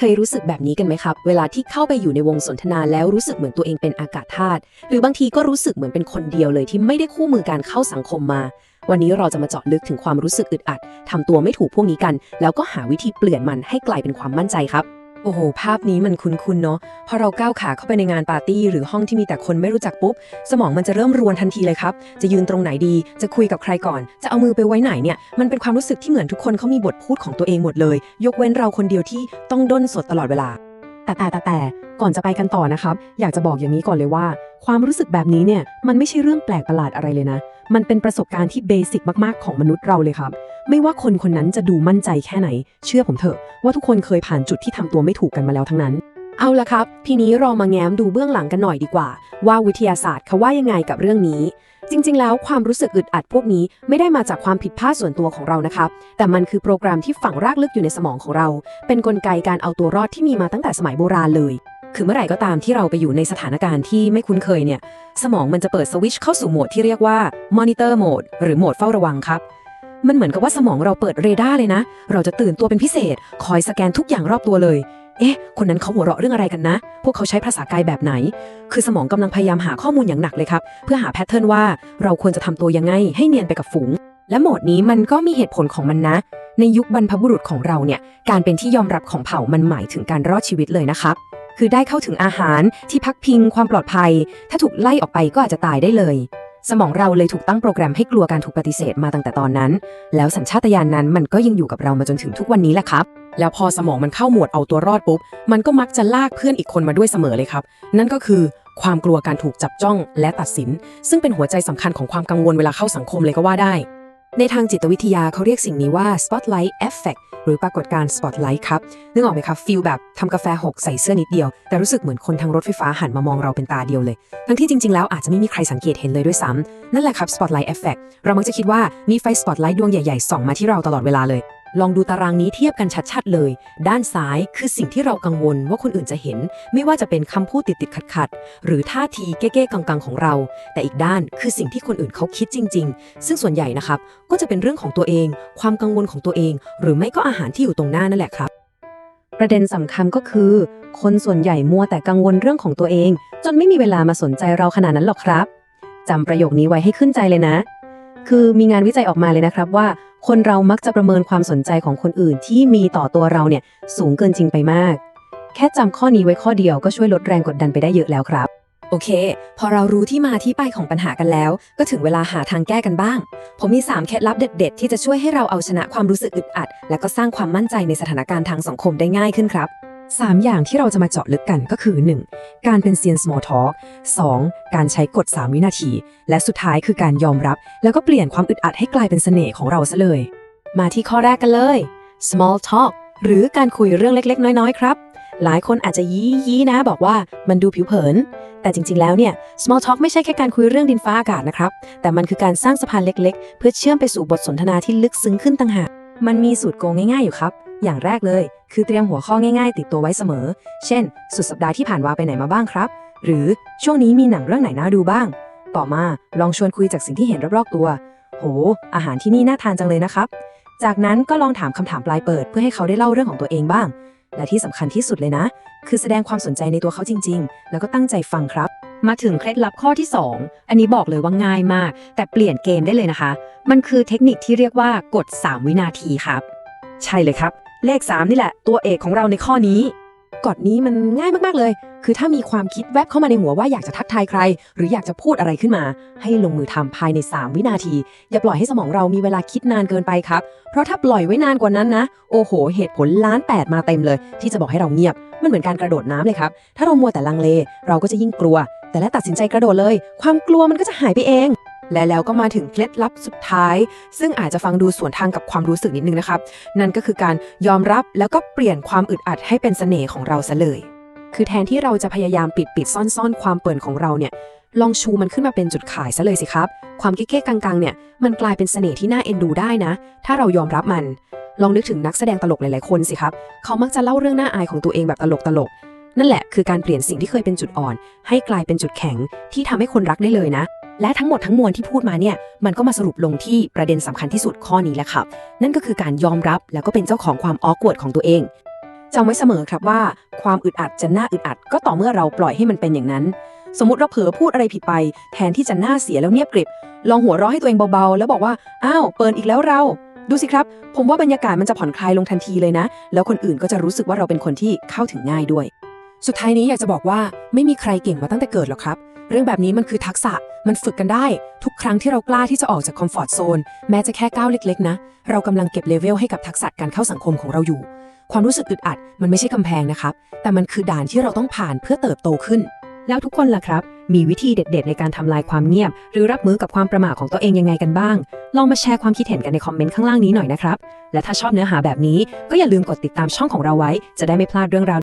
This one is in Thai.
เคยรู้สึกแบบนี้กันไหมครับ เวลาที่เข้าไปอยู่ในวงสนทนาแล้วรู้สึกเหมือนตัวเองเป็นอากาศธาตุหรือบางทีก็รู้สึกเหมือนเป็นคนเดียวเลยที่ไม่ได้คู่มือการเข้าสังคมมา วันนี้เราจะมาเจาะลึกถึงความรู้สึกอึดอัดทำตัวไม่ถูกพวกนี้กัน แล้วก็หาวิธีเปลี่ยนมันให้กลายเป็นความมั่นใจครับ โอ้โห ภาพนี้มันคุ้นๆ เนาะ พอเราก้าวขาเข้าไปในงานปาร์ตี้หรือห้องที่มีแต่คนไม่รู้จักปุ๊บ สมองมันจะเริ่มรวนทันทีเลยครับ จะยืนตรงไหนดี จะคุยกับใครก่อน จะเอามือไปไว้ไหนเนี่ย มันเป็นความรู้สึกที่เหมือนทุกคนเขามีบทพูดของตัวเองหมดเลย ยกเว้นเราคนเดียวที่ต้องด้นสดตลอดเวลา แต่แต่แต่แต่ก่อนจะไปกันต่อนะครับ อยากจะบอกอย่างนี้ก่อนเลยว่า ความรู้สึกแบบนี้เนี่ย มันไม่ใช่เรื่องแปลกประหลาดอะไรเลยนะ มันเป็นประสบการณ์ที่เบสิกมากๆ ของมนุษย์เราเลยครับ ไม่ว่าคนคนนั้นจะดูมั่นใจแค่ไหน เชื่อผมเถอะ ว่าทุกคนเคยผ่านจุดที่ทำตัวไม่ถูกกันมาแล้วทั้งนั้น เอาละครับ ทีนี้เรามาแง้มดูเบื้องหลังกันหน่อยดีกว่า ว่าวิทยาศาสตร์เขาว่ายังไงกับเรื่องนี้ จริง ๆ แล้วความรู้สึกอึดอัดพวกนี้ไม่ได้มาจากความผิดพลาดส่วนตัวของเรานะครับ แต่มันคือโปรแกรมที่ฝังรากลึกอยู่ในสมองของเรา เป็นนกลไกการเอาตัวรอดที่มีมาตั้งแต่สมัยโบราณเลยคือเมื่อไหร่ก็ตามที่เราไปอยู่ในสถานการณ์ที่ไม่คุ้นเคยเนี่ย สมองมันจะเปิดสวิตช์เข้าสู่โหมดที่เรียกว่า monitor mode หรือโหมดเฝ้าระวังครับ มันเหมือนกับว่าสมองเราเปิดเรดาร์เลยนะ เราจะตื่นตัวเป็นพิเศษ คอยสแกนทุกอย่างรอบตัวเลย เอ๊ะ คนนั้นเขาหัวเราะเรื่องอะไรกันนะ พวกเขาใช้ภาษากายแบบไหน คือสมองกำลังพยายามหาข้อมูลอย่างหนักเลยครับ เพื่อหาแพทเทิร์นว่าเราควรจะทำตัวยังไง ให้เนียนไปกับฝูง และโหมดนี้มันก็มีเหตุผลของมันนะ ในยุคบรรพบุรุษของเราเนี่ย การเป็นที่ยอมรับของเผ่ามันหมายถึงการรอดชีวิตเลยนะครับคือได้เข้าถึงอาหารที่พักพิงความปลอดภัย ถ้าถูกไล่ออกไปก็อาจจะตายได้เลย สมองเราเลยถูกตั้งโปรแกรมให้กลัวการถูกปฏิเสธมาตั้งแต่ตอนนั้น แล้วสัญชาตญาณนนั้นมันก็ยังอยู่กับเรามาจนถึงทุกวันนี้แหละครับ แล้วพอสมองมันเข้าโหมดเอาตัวรอดปุ๊บ มันก็มักจะลากเพื่อนอีกคนมาด้วยเสมอเลยครับ นั่นก็คือความกลัวการถูกจับจ้องและตัดสิน ซึ่งเป็นหัวใจสำคัญของความกังวลเวลาเข้าสังคมเลยก็ว่าได้ ในทางจิตวิทยาเขาเรียกสิ่งนี้ว่า spotlight effect หรือปรากฏการณ์ spotlight ครับ นึกออกไหมครับฟีลแบบทำกาแฟหกใส่เสื้อนิดเดียว แต่รู้สึกเหมือนคนทางรถไฟฟ้าหันมามองเราเป็นตาเดียวเลย ทั้งที่จริง ๆ แล้วอาจจะไม่มีใครสังเกตเห็นเลยด้วยซ้ำนั่นแหละครับ spotlight effect เรามักจะคิดว่ามีไฟ spotlight ดวงใหญ่ๆส่องมาที่เราตลอดเวลาเลย ลองดูตารางนี้เทียบกันชัดๆเลย ด้านซ้ายคือสิ่งที่เรากังวลว่าคนอื่นจะเห็น ไม่ว่าจะเป็นคำพูดติดๆขัดๆ หรือท่าทีเก้ๆกังๆ ของเรา แต่อีกด้านคือสิ่งที่คนอื่นเขาคิดจริง ๆ ซึ่งส่วนใหญ่นะครับ ก็จะเป็นเรื่องของตัวเอง ความกังวลของตัวเอง หรือไม่ก็อาหารที่อยู่ตรงหน้านั่นแหละครับ ประเด็นสำคัญก็คือ คนส่วนใหญ่มัวแต่กังวลเรื่องของตัวเอง จนไม่มีเวลามาสนใจเราขนาดนั้นหรอกครับจำประโยคนี้ไว้ให้ขึ้นใจเลยนะ คือมีงานวิจัยออกมาเลยนะครับว่า คนเรามักจะประเมินความสนใจของคนอื่นที่มีต่อตัวเราเนี่ยสูงเกินจริงไปมาก แค่จำข้อนี้ไว้ข้อเดียวก็ช่วยลดแรงกดดันไปได้เยอะแล้วครับ โอเค พอเรารู้ที่มาที่ไปของปัญหากันแล้ว ก็ถึงเวลาหาทางแก้กันบ้าง ผมมี 3 เคล็ดลับเด็ด ๆ ที่จะช่วยให้เราเอาชนะความรู้สึกอึดอัด และก็สร้างความมั่นใจในสถานการณ์ทางสังคมได้ง่ายขึ้นครับ 3 อย่างที่เราจะมาเจาะลึกกันก็คือ 1. การเป็นเซียน small talk 2. การใช้กฎ 3 วินาที และสุดท้ายคือการยอมรับ แล้วก็เปลี่ยนความอึดอัดให้กลายเป็นเสน่ห์ของเราซะเลย มาที่ข้อแรกกันเลย small talk หรือการคุยเรื่องเล็ก ๆ น้อย ๆ ครับ หลายคนอาจจะยี้ยี้นะ บอกว่ามันดูผิวเผิน แต่จริง ๆ แล้วเนี่ย small talk ไม่ใช่แค่การคุยเรื่องดินฟ้าอากาศนะครับ แต่มันคือการสร้างสะพานเล็ก ๆ เพื่อเชื่อมไปสู่บทสนทนาที่ลึกซึ้งขึ้นต่างหาก มันมีสูตรโกงง่ายๆอยู่ครับ อย่างแรกเลย คือเตรียมหัวข้อง่ายๆ ติดตัวไว้เสมอ เช่น สุดสัปดาห์ที่ผ่านมาไปไหนมาบ้างครับ หรือช่วงนี้มีหนังเรื่องไหนน่าดูบ้าง ต่อมาลองชวนคุยจากสิ่งที่เห็นรอบๆตัว โห อาหารที่นี่น่าทานจังเลยนะครับ จากนั้นก็ลองถามคำถามปลายเปิด เพื่อให้เขาได้เล่าเรื่องของตัวเองบ้าง และที่สำคัญที่สุดเลยนะ คือแสดงความสนใจในตัวเขาจริง ๆ แล้วก็ตั้งใจฟังครับ มาถึงเคล็ดลับข้อที่ 2 อันนี้บอกเลยว่าง่ายมาก แต่เปลี่ยนเกมได้เลยนะคะ มันคือเทคนิคที่เรียกว่ากด 3 วินาทีครับ ใช่เลยครับ เลข 3 นี่แหละ ตัวเอกของเราในข้อนี้กฎนี้มันง่ายมาก ๆ เลย คือถ้ามีความคิดแวบเข้ามาในหัวว่าอยากจะทักทายใคร หรืออยากจะพูดอะไรขึ้นมา ให้ลงมือทำภายใน 3 วินาที อย่าปล่อยให้สมองเรามีเวลาคิดนานเกินไปครับ เพราะถ้าปล่อยไว้นานกว่านั้นนะ โอ้โห เหตุผลล้านแปดมาเต็มเลย ที่จะบอกให้เราเงียบ มันเหมือนการกระโดดน้ำเลยครับ ถ้าเรามัวแต่ลังเล เราก็จะยิ่งกลัว แต่และตัดสินใจกระโดดเลย ความกลัวมันก็จะหายไปเอง และแล้วก็มาถึงเคล็ดลับสุดท้าย ซึ่งอาจจะฟังดูสวนทางกับความรู้สึกนิดนึงนะครับ นั่นก็คือการยอมรับแล้วก็เปลี่ยนความอึดอัดให้เป็นเสน่ห์ของเราซะเลย คือแทนที่เราจะพยายามปิดปิดซ่อนซ่อนความเปิ่นของเราเนี่ยลองชูมันขึ้นมาเป็นจุดขายซะเลยสิครับ ความเก๊ๆกังๆเนี่ยมันกลายเป็นเสน่ห์ที่น่าเอ็นดูได้นะ ถ้าเรายอมรับมัน ลองนึกถึงนักแสดงตลกหลายๆคนสิครับ เขามักจะเล่าเรื่องน่าอายของตัวเองแบบตลกๆนั่นแหละคือการเปลี่ยนสิ่งที่เคยเป็นจุดอ่อน ให้กลายเป็นจุดแข็งที่ทำให้คนรักได้เลยนะ และทั้งหมดทั้งมวลที่พูดมาเนี่ยมันก็มาสรุปลงที่ประเด็นสำคัญที่สุดข้อนี้แหละครับ นั่นก็คือการยอมรับแล้วก็เป็นเจ้าของความออกวดของตัวเองจำไว้เสมอครับว่า ความอึดอัดจะน่าอึดอัด ก็ต่อเมื่อเราปล่อยให้มันเป็นอย่างนั้น สมมติเราเผลอพูดอะไรผิดไป แทนที่จะหน้าเสียแล้วเงียบกริบ ลองหัวเราะให้ตัวเองเบาๆ แล้วบอกว่าอ้าวเปิดอีกแล้วเรา ดูสิครับ ผมว่าบรรยากาศมันจะผ่อนคลายลงทันทีเลยนะ แล้วคนอื่นก็จะรู้สึกว่าเราเป็นคนที่เข้าถึงง่ายด้วย สุดท้ายนี้อยากจะบอกว่าไม่มีใครเก่งมาตั้งแต่เกิดหรอกครับ เรื่องแบบนี้มันคือทักษะ มันฝึกกันได้ ทุกครั้งที่เรากล้าที่จะออกจากคอมฟอร์ทโซนแม้จะแค่ก้าวเล็กๆนะ เรากำลังเก็บเลเวลให้กับทักษะการเข้าสังคมของเราอยู่ ความรู้สึกอึดอัด มันไม่ใช่กำแพงนะครับ แต่มันคือด่านที่เราต้องผ่านเพื่อเติบโตขึ้น แล้วทุกคนล่ะครับ มีวิธีเด็ด ๆ ในการทำลายความเงียบ หรือรับมือกับความประหม่าของตัวเองยังไงกันบ้าง ลองมาแชร์ความคิดเห็นกันในคอมเมนต์ข้างล่างนี้หน่อยนะครับ และถ้าชอบเนื้อหาแบบนี้ก็อย่าลืมกดติดตามช่องของเราไว้ จะได้ไม่พลาดเรื่องราว